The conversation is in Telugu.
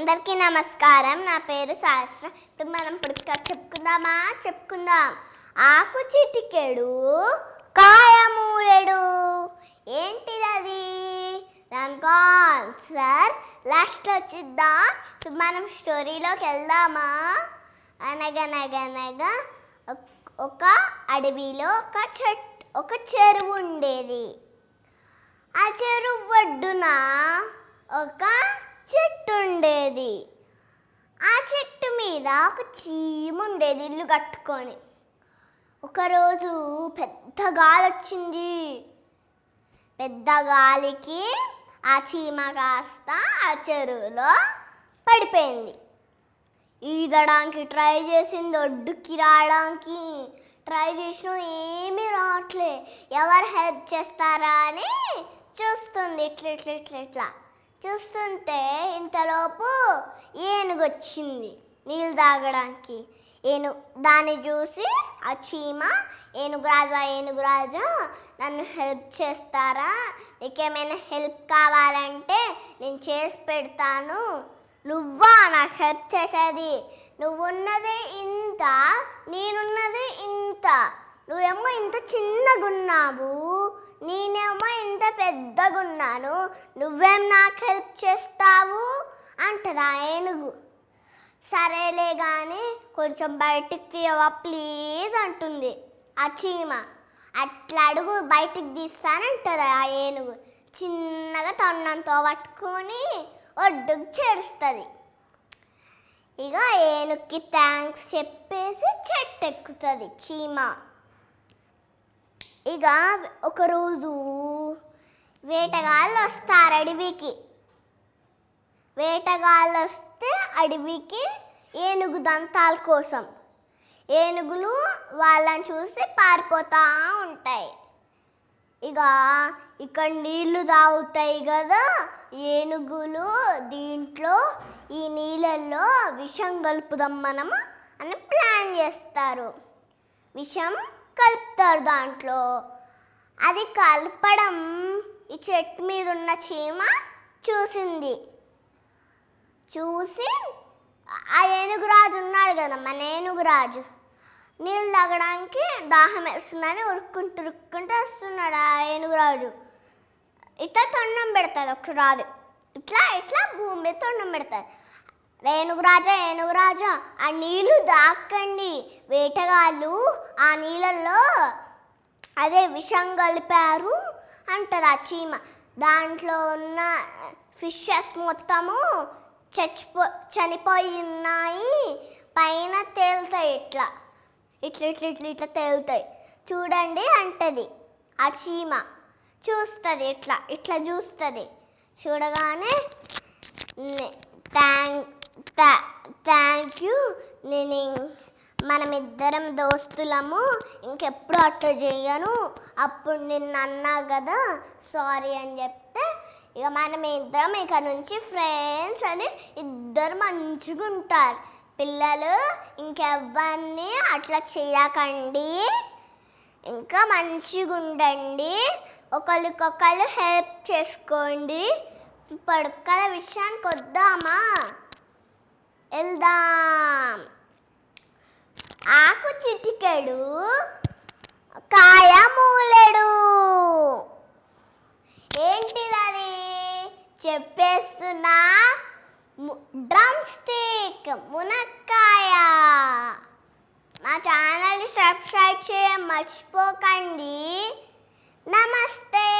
అందరికీ నమస్కారం. నా పేరు శాస్త్ర. ఇప్పుడు మనం ఇప్పుడు చెప్పుకుందామా? చెప్పుకుందాం. ఆకు చిటికెడు కాయమూలెడు ఏంటిది అది దానికి ఆన్సర్ లాస్ట్ వచ్చిద్దాం? ఇప్పుడు మనం స్టోరీలోకి వెళ్దామా? అనగనగనగా ఒక- ఒక అడవిలో ఒక చెట్ ఒక చెరువు ఉండేది. ఆ చెరువు ఒడ్డున ఒక చెట్టు ఉండేది ఆ చెట్టు మీద ఒక చీమ ఉండేది ఇల్లు కట్టుకొని. ఒకరోజు పెద్ద గాలి వచ్చింది పెద్ద గాలికి ఆ చీమ కాస్త ఆ చెరువులో పడిపోయింది. ఈదడానికి ట్రై చేసింది ఒడ్డుకి రావడానికి ట్రై చేసినా ఏమీ రావట్లే. ఎవరు హెల్ప్ చేస్తారా అని చూస్తుంది. ఇట్లా ఇట్లా ఇట్లా ఇట్లా. చూస్తుంటే ఇంతలోపు ఏనుగు వచ్చింది నీళ్ళు తాగడానికి. ఏను దాన్ని చూసి ఆ చీమ ఏనుగు రాజా నన్ను హెల్ప్ చేస్తారా? నీకేమైనా హెల్ప్ కావాలంటే నేను చేసి పెడతాను. నువ్వా నాకు హెల్ప్ చేసేది? నువ్వున్నది ఇంత నేనున్నది ఇంత. నువ్వేమో ఇంత చిన్నగున్నావు. పెద్దగున్నాను. నువ్వేం నాకు హెల్ప్ చేస్తావు? అంటదా ఏనుగు. సరేలే కానీ కొంచెం బయటికి తీయవా ప్లీజ్ అంటుంది. ఆ చీమ అట్లా అడుగు బయటికి తీస్తానంటుంది ఆ ఏనుగు. చిన్నగా తొన్నంతో పట్టుకొని ఒడ్డుకు చేరుస్తుంది. ఇక ఏనుగుకి థ్యాంక్స్ చెప్పేసి చెట్టు ఎక్కుతుంది చీమ ఇక ఒకరోజు వేటగాళ్ళు వస్తారు అడవికి. వేటగాళ్ళు వస్తే అడవికి ఏనుగు దంతాల కోసం. ఏనుగులు వాళ్ళని చూసి పారిపోతూ ఉంటాయి. ఇక ఇక్కడ నీళ్ళు తాగుతాయి కదా ఏనుగులు దీంట్లో ఈ నీళ్ళల్లో విషం కలుపుదాం మనం అని ప్లాన్ చేస్తారు. విషం కలుపుతారు దాంట్లో. అది కలపడం ఈ చెట్టు మీద ఉన్న చీమ చూసింది. చూసి ఆ ఏనుగురాజు ఉన్నాడు కదా మన ఏనుగురాజు. నీళ్ళు తాగడానికి దాహం వేస్తుందని ఉరుక్కుంటూ ఉరుక్కుంటూ వస్తున్నాడు ఆ ఏనుగురాజు. ఇట్లా తొండం పెడతాడు ఒక రాజు. ఇట్లా ఇట్లా భూమి మీద తొండం పెడతాడు ఏనుగురాజా ఏనుగురాజా ఆ నీళ్ళు దాక్కండి వేటగాళ్ళు ఆ నీళ్ళల్లో అదే విషం కలిపారు అంటది ఆ చీమ. దాంట్లో ఉన్న ఫిషెస్ మొత్తము చచ్చిపో చనిపోయి ఉన్నాయి. పైన తేలుతాయి ఇట్లా. ఇట్లా ఇట్లా ఇట్లా ఇట్లా తేలుతాయి. చూడండి అంటది ఆ చీమ. చూస్తుంది ఇట్లా ఇట్లా చూస్తుంది. చూడగానే థ్యాంక్ థ్యాంక్ యూ. నేను మనమిద్దరం దోస్తులము ఇంకెప్పుడు అట్లా చేయను. అప్పుడు నిన్ను అన్నా కదా సారీ అని చెప్తే ఇక మనం ఇద్దరం ఇక నుంచి ఫ్రెండ్స్ అని ఇద్దరు మంచిగా ఉంటారు. పిల్లలు ఇంకెవ్వరిని అట్లా చేయకండి. ఇంకా మంచిగా ఉండండి. ఒకరికొకరు హెల్ప్ చేసుకోండి. ఇప్పుడు విషయానికి వద్దామా? వెళ్దాం. చిటికెడు. కాయ మూలెడు. ఏంటిదది? చెప్పేస్తున్నా. డ్రమ్ స్టిక్ మునక్కాయ. మా ఛానల్ని సబ్స్క్రైబ్ చేయ మర్చిపోకండి. నమస్తే.